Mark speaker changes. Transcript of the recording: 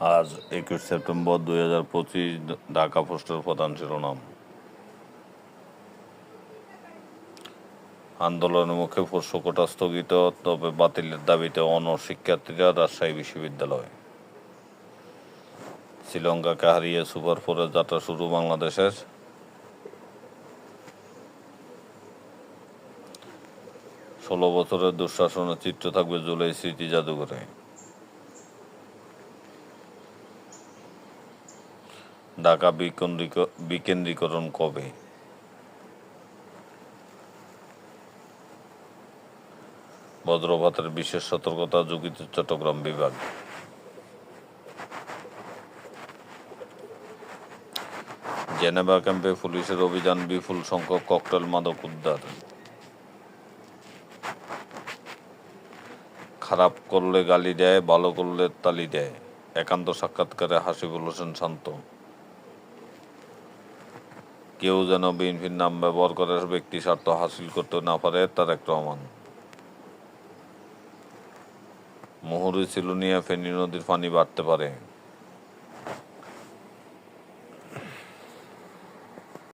Speaker 1: আজ একুশ সেপ্টেম্বর দুই হাজার পঁচিশ ঢাকা পোস্টের প্রধান শিরোনাম। আন্দোলনের মুখে কোটা স্থগিত, তবে বাতিলের দাবিতে অন শিক্ষার্থীরা রাজশাহী বিশ্ববিদ্যালয়। শ্রীলঙ্কাকে হারিয়ে সুপার ফোরের যাত্রা শুরু বাংলাদেশের। ষোলো বছরের দুঃশাসনের চিত্র থাকবে জুলাই স্মৃতি জাদুঘরে। ঢাকা বিকেন্দ্রীক- বিকেন্দ্রীকরণ কবে? বজ্রপাতের বিশেষ সতর্কতা যুগিত চট্টগ্রাম বিভাগ। জেনেভা ক্যাম্পে পুলিশের অভিযান বিপুল সংখ্যক ককটেল মাদক উদ্ধার। খারাপ করলে গালি দেয়, ভালো করলে তালি দেয়। একান্ত সাক্ষাৎকারে হাসিবুল হোসেন শান্ত। কেউ যেন বিএনপির নাম ব্যবহার করে ব্যক্তি স্বার্থ হাসিল করতে না পারে, তারেক রহমান। মুহুরি ছিল নিয়ে ফেনী নদীর পানি বাড়তে পারে।